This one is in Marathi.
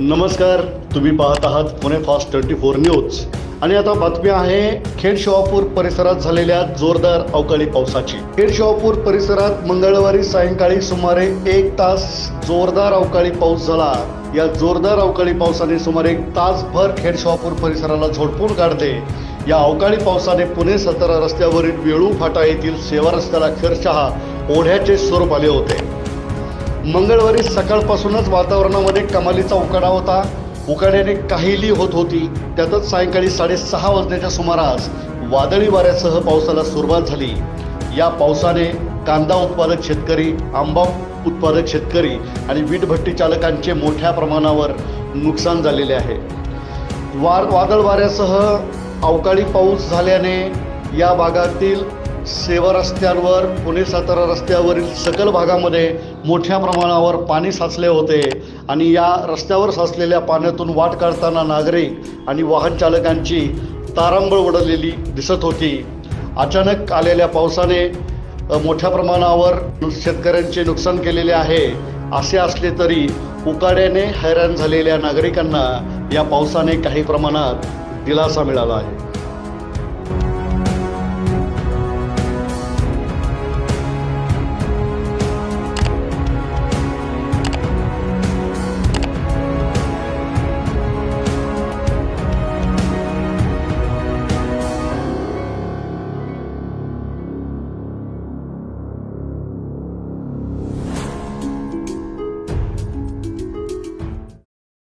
नमस्कार तुम्ही पाहत आहात Pune fast twenty four news. आणि आता बातमी आहे खेड शिवापूर परिसरात झालेल्या जोरदार अवकाळी पावसाची. खेड शिवापूर परिसरात मंगळवारी सायंकाळी सुमारे एक तास जोरदार अवकाळी पाऊस झाला. या जोरदार अवकाळी पावसाने सुमारे एक तासभर खेड शिवापूर परिसराला झोडपून काढले. या अवकाळी पावसाने पुणे सतारा रस्त्यावरील वेळू फाटा येथील सेवा रस्त्याला अक्षरशः ओढ्याचे स्वरूप आले होते. मंगळवारी सकाळपासूनच वातावरणामध्ये कमालीचा उकाडा होता. उकाड्याने काहीली होत होती. त्यातच सायंकाळी साडेसहा वाजण्याच्या सुमारास वादळी वाऱ्यासह पावसाला सुरुवात झाली. या पावसाने कांदा उत्पादक शेतकरी आंबा उत्पादक शेतकरी आणि वीटभट्टी चालकांचे मोठ्या प्रमाणावर नुकसान झालेले आहे. वार वादळ वाऱ्यासह अवकाळी पाऊस झाल्याने या भागातील सेवा रस्त्यांवर पुणे सातारा रस्त्यावरील सकल भागामध्ये मोठ्या प्रमाणावर पाणी साचले होते आणि या रस्त्यावर साचलेल्या पाण्यातून वाट काढताना नागरिक आणि वाहन चालकांची तारांबळ उडलेली दिसत होती. अचानक आलेल्या पावसाने मोठ्या प्रमाणावर शेतकऱ्यांचे नुकसान केलेले आहे असे असले तरी उकाड्याने हैराण झालेल्या नागरिकांना या पावसाने काही प्रमाणात दिलासा मिळाला आहे.